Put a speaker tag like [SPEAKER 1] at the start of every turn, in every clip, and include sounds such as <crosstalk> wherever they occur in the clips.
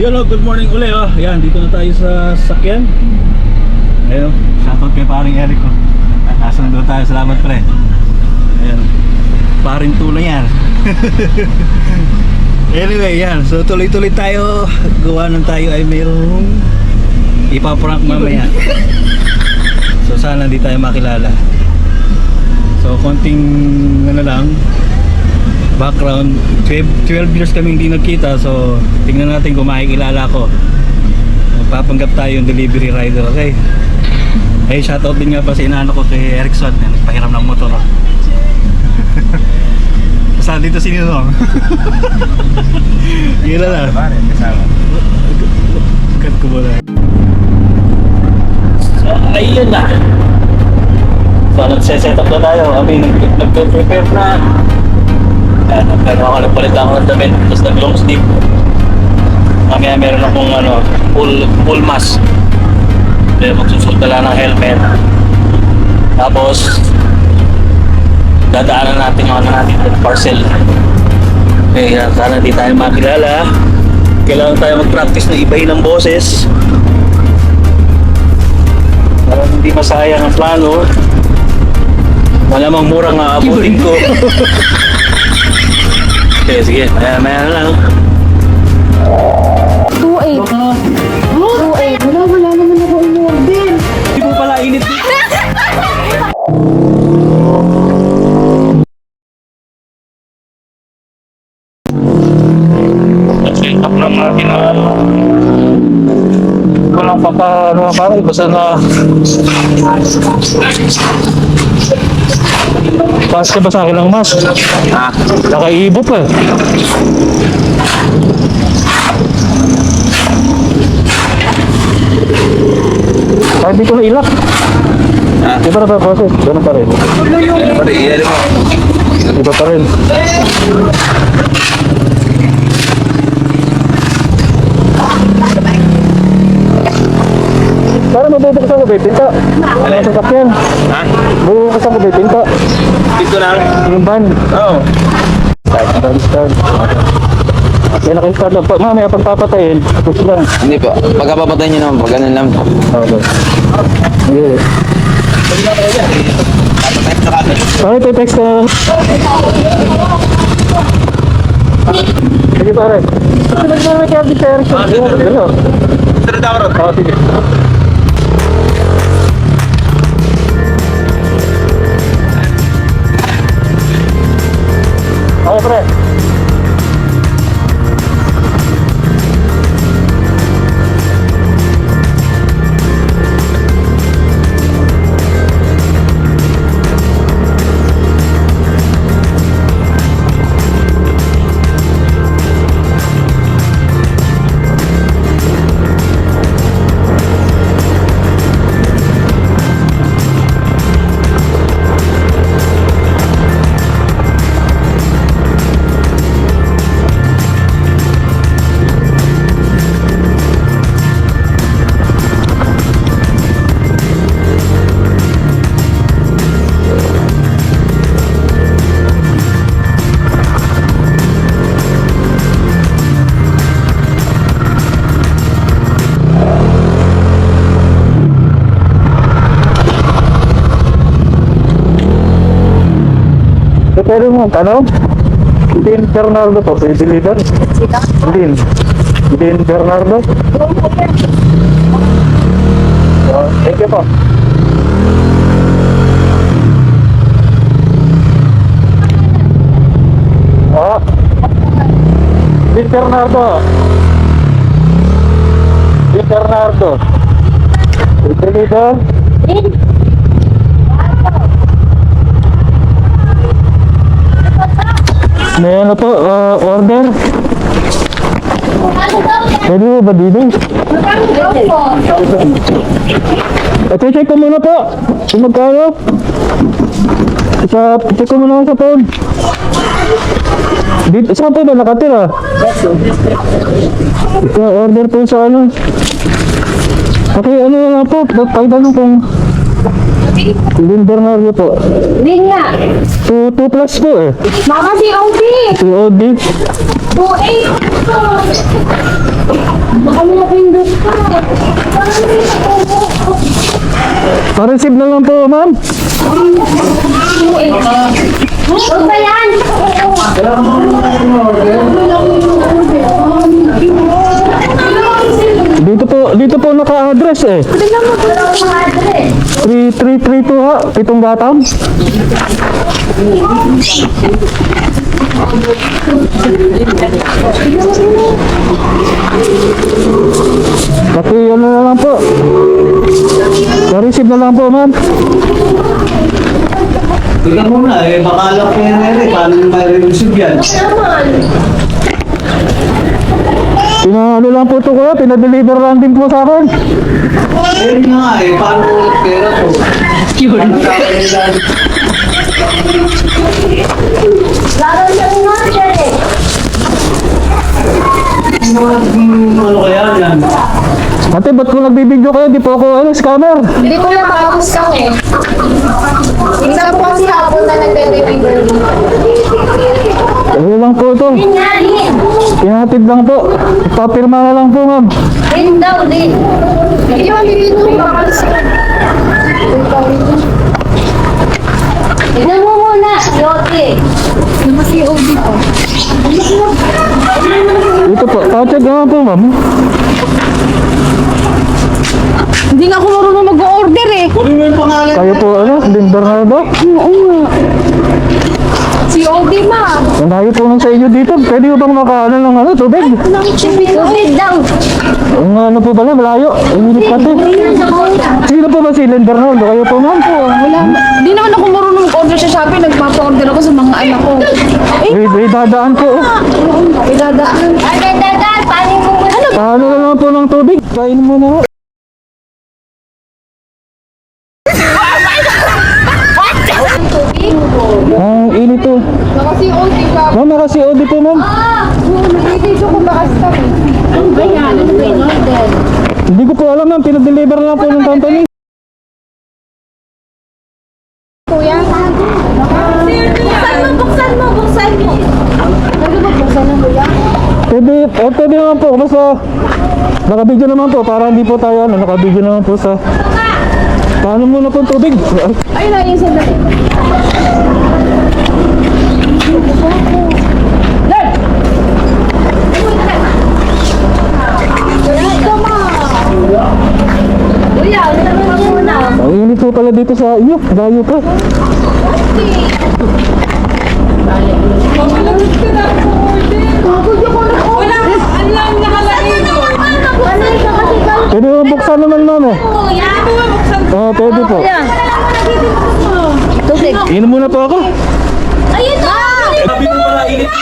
[SPEAKER 1] Yun o, good morning uli oh. Yan, dito na tayo sa sakyan. Ayun, shoutout kay paring Eric ko. <laughs> Asan doon tayo, salamat pre. Ayun, paring tulay yan. <laughs> anyway, yan, so tuloy-tuloy tayo. Gawa ng tayo ay mayroong ipaprank mamaya. So sana di tayo makilala. So konting ano lang, background. 12, 12 years kami hindi nagkita so tingnan natin kung makikilala ko magpapanggap tayo yung delivery rider okay? Hey shoutout din nga pa sa inaano ko kay Erickson yan nagpahiram ng motor. <laughs> Oh. Saan dito si Ninong? Gila <laughs> na Cut ko muna. So ayun na. So nagse-set up na tayo. I mean nag- nag-prepare na Ayan, pero ako nagpalit ako ng damit, tapos nag long sleeve. Mamaya meron akong ano, full, full mask. Then magsusuot na lang ng helmet. Tapos, dadaanan natin yung ano natin, yung parcel. Eh, yan, sana di tayo makilala. Kailangan tayo mag-practice na ibahin ng boses. Para hindi masayang ang plano. Malamang murang aabutin ko. <laughs> Sige, sige. Maya, maya na lang.
[SPEAKER 2] 2.8. 2.8. Wala, wala naman ako umorder.
[SPEAKER 1] Hindi mo pala init dito. Up lang na ano. Walang papa, ano pa rin, basta na... Pass ka ba sa akin ng mask? Ha? Nakaibo pa. Kahit di ko na ilak.
[SPEAKER 3] Ha?
[SPEAKER 1] Di ba na ba process? Ganun pa rin. Iba pa rin. Para mabubuksan ko ba yung pinto? Ano sa sasakyan?
[SPEAKER 3] Ha?
[SPEAKER 1] Bubuksan ko ba yung pinto?
[SPEAKER 3] Lang.
[SPEAKER 1] Yung van?
[SPEAKER 3] Oo.
[SPEAKER 1] Start, start, start. Kaya naka-start lang. Pa- Mamaya pagpapatayin, push lang.
[SPEAKER 3] Hindi po. Pagka papatayin nyo naman, pag ganun lang po.
[SPEAKER 1] Okay. Sige. Pare, ito text na lang. Sige pare. Sunod na naman kaya di Erickson.
[SPEAKER 3] Ah, sige.
[SPEAKER 1] Ano?
[SPEAKER 3] Sunod ako ron.
[SPEAKER 1] Oo, sige. Okay, pre. Pwede mo, ano? Dean Bernardo po, pwede leader? Dean. Dean Bernardo? Thank you po. Oh. Dean Bernardo. Dean Bernardo. Pwede leader? May ano po, uh, order? Pwede mo ba dito? Ito, check ko muna po. Kung magkano? Sa, check ko muna sa phone. Dito, saan po ba nakatira? Ito, order po sa ano. Okay, ano nga po, pagtanong kung Linder nga po.
[SPEAKER 2] Hindi nga.
[SPEAKER 1] 2 plus po eh.
[SPEAKER 2] Baka si OB.
[SPEAKER 1] COD.
[SPEAKER 2] Baka may napindot ka.
[SPEAKER 1] Pa-receive na lang po, ma'am.
[SPEAKER 2] Huwag ba yan?
[SPEAKER 1] Dito po, dito po naka-address eh.
[SPEAKER 2] Tignan mo kung ano ang address.
[SPEAKER 1] 3332 ha, pitong gatang. Pati ano na lang po. Pa-receive na lang po, ma'am.
[SPEAKER 4] Tingnan mo na eh, baka alam ko yan eh, paano may receive yan?
[SPEAKER 2] Naman.
[SPEAKER 1] Pinaano lang po ito kuya, pinadeliver lang din po sa akin.
[SPEAKER 4] Eh, nga eh, paano pera to? Yun.
[SPEAKER 2] Laro ng order eh.
[SPEAKER 4] Ano kaya yan?
[SPEAKER 1] Ate, ba't kung nagbibideo kayo, di po ako ano, scammer.
[SPEAKER 5] Hindi ko na makapos kami. Minsan po kasi hapon na nagde-deliver.
[SPEAKER 1] Ano lang po ito.
[SPEAKER 2] Tingnan.
[SPEAKER 1] Pinatid lang po. Papirma na lang po, ma'am.
[SPEAKER 2] Din daw, din.
[SPEAKER 5] Hindi mo dito
[SPEAKER 2] Tignan mo muna, Yote.
[SPEAKER 1] Dito po, pa-check naman po, ma'am.
[SPEAKER 5] Hindi nga ako marunong mag-order eh.
[SPEAKER 4] Kunin mo yung pangalan.
[SPEAKER 1] Kayo po, ano, din Bernardo?
[SPEAKER 5] Si Obi ma.
[SPEAKER 1] Ang layo po nung sa inyo dito. Pwede ko bang makaano ng ano, tubig?
[SPEAKER 2] Tubig daw.
[SPEAKER 1] Ang ano po pala, malayo. Ang init pati. Sino po ba si Len Bernardo? Kayo po, ma'am?
[SPEAKER 5] Wala. Hindi naman ako marunong mag-order sa Shopee. Nagpapa-order ako sa mga anak ko. Eh,
[SPEAKER 1] May, may dadaan po. oh.
[SPEAKER 5] idadaan.
[SPEAKER 2] Ay, dadaan. Paano mo muna?
[SPEAKER 1] Paano na naman po ng tubig? Kain mo na. ho. Ang init to.
[SPEAKER 5] Obi ka.
[SPEAKER 1] Ma'am, nakasi Odi po, ma'am.
[SPEAKER 5] Nagdidisyo ko baka sa Ano ba yan? Ano ba yung order?
[SPEAKER 1] Hindi ko po alam, ma'am. Pinadeliver lang po ng company.
[SPEAKER 5] Kuya?
[SPEAKER 2] Buksan mo, buksan mo, buksan mo.
[SPEAKER 5] Ano ba buksan ng kuya?
[SPEAKER 1] Pwede, eh, pwede naman po. Basta, nakabidyo naman po. Para hindi po tayo, ano, nakabidyo naman po sa... Paano muna po ang tubig? Ay,
[SPEAKER 5] Ay, na
[SPEAKER 2] Kuya, tignan mo muna.
[SPEAKER 1] Ang init po pala dito sa iyo. Layo pa.
[SPEAKER 2] Ano
[SPEAKER 1] Pwede mo buksan naman, ma'am. eh.
[SPEAKER 2] kuya?
[SPEAKER 1] Oo, pwede po.
[SPEAKER 2] Tubig.
[SPEAKER 1] Inom muna po ako.
[SPEAKER 2] Ayun na!
[SPEAKER 4] Sabi mo pala init. <laughs>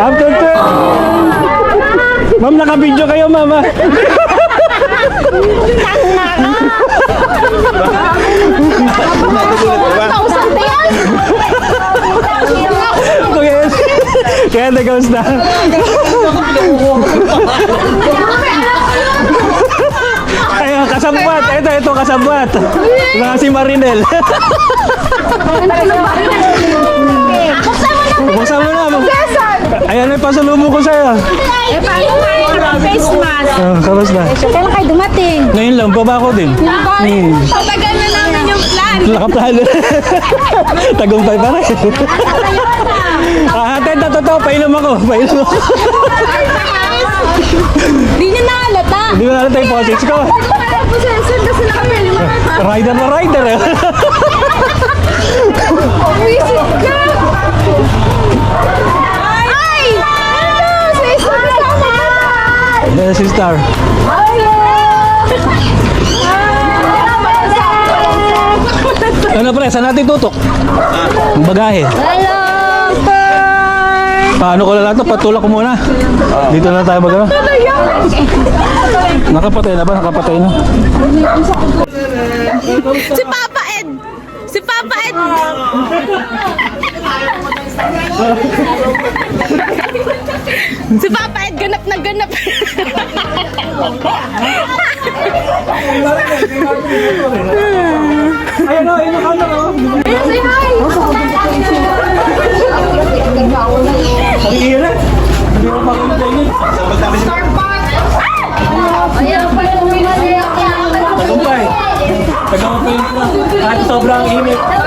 [SPEAKER 1] After two. Ma'am, nakabidyo kayo, mama. Kuya, kaya nag-kamusta? Ayun, kasabwat. Ito, ito, kasabwat. Mga si Marinel. Buksan mo na. Ayan, may pasalubong ko sa'yo.
[SPEAKER 5] Eh, paano nga face mask?
[SPEAKER 1] Oh, kamusta?
[SPEAKER 5] Kailan kayo dumating?
[SPEAKER 1] Ngayon lang, baba ko din. Hmm.
[SPEAKER 5] Patagal na namin yung plan.
[SPEAKER 1] Nakaplano. <laughs> Tagumpay pa rin. Ah, ate, ito, totoo. Painom ako. Painom ako.
[SPEAKER 5] Hindi niya nahalata.
[SPEAKER 1] Hindi mo nalang tayo posits ko.
[SPEAKER 5] Parang.
[SPEAKER 1] Rider na rider eh.
[SPEAKER 5] Wisit ka! Ay! Ano? Sa isang kasama!
[SPEAKER 1] Ayan si Star. Ano pre, saan natin tutok? Ang bagahe.
[SPEAKER 2] Hello,
[SPEAKER 1] Paano ko na lang ito? Patulak ko muna. Dito na tayo mag Nakapatay na ba? Nakapatay na.
[SPEAKER 5] Si Papa Ed!
[SPEAKER 2] Si Papa Ed si Papa Ed, ganap na ganap.
[SPEAKER 1] Ayun o, ayun ang ano. Ayun,
[SPEAKER 5] say hi!
[SPEAKER 1] Oh, ang iirap. Hindi mo pag-intay
[SPEAKER 5] Starbucks! Ayun, pala uwi na siya. Tagumpay. Tagumpay. Kahit sobrang init.